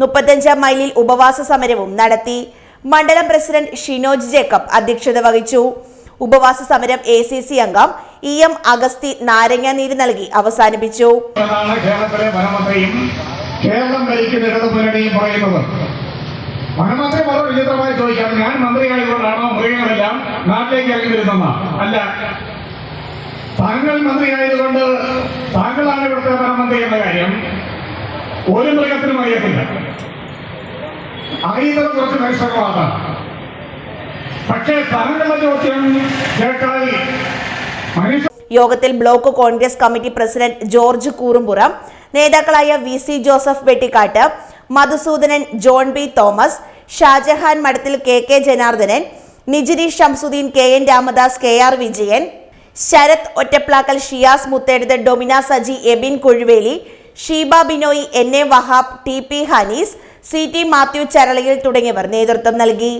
മുപ്പത്തഞ്ചാം മൈലിൽ ഉപവാസ സമരവും നടത്തി. മണ്ഡലം പ്രസിഡന്റ് ഷിനോജ് ജേക്കബ് അധ്യക്ഷത വഹിച്ചു. ഉപവാസ സമരം എ സി സി അംഗം ഇ എം അഗസ്തി നാരങ്ങാനീര് നൽകി അവസാനിപ്പിച്ചു. കേരളം ഭരിക്കുന്ന ഇടതു മുന്നണിയും പറയുന്നത്. വനമന്ത്രി വളരെ വിചിത്രമായി ചോദിക്കാം ഞാൻ മന്ത്രിയായതുകൊണ്ടാണോ മൃഗങ്ങളെല്ലാം നാട്ടിലേക്ക് ഇറങ്ങി വരുന്നെന്ന അല്ല. താങ്കൾ മന്ത്രിയായതുകൊണ്ട് താങ്കളാണ് ഇവിടുത്തെ വനമന്ത്രി എന്ന കാര്യം. ഒരു മൃഗത്തിനും അറിയത്തില്ല അറിയുന്നത് കുറച്ച് മനുഷ്യർക്കാണ് പക്ഷേ ചോദ്യം കേട്ടാൽ മനുഷ്യ യോഗത്തിൽ block Congress committee president George Koorumpuram നേതാക്കളായ V C Joseph Vettikkattu Madhusoodanan John B Thomas Shajahan Madathil K K Janardhanan Nijiri Shamsuddin K N Ramadas K R Vijayan Sharath Ottaplakkal Shiyas Muthedathu Domina Saji Ebin Kuzhuveli Sheeba Binoy N A Wahab T P Hanees C T Mathew Charalayil തുടങ്ങിയവർ നേതൃത്വം നൽകി.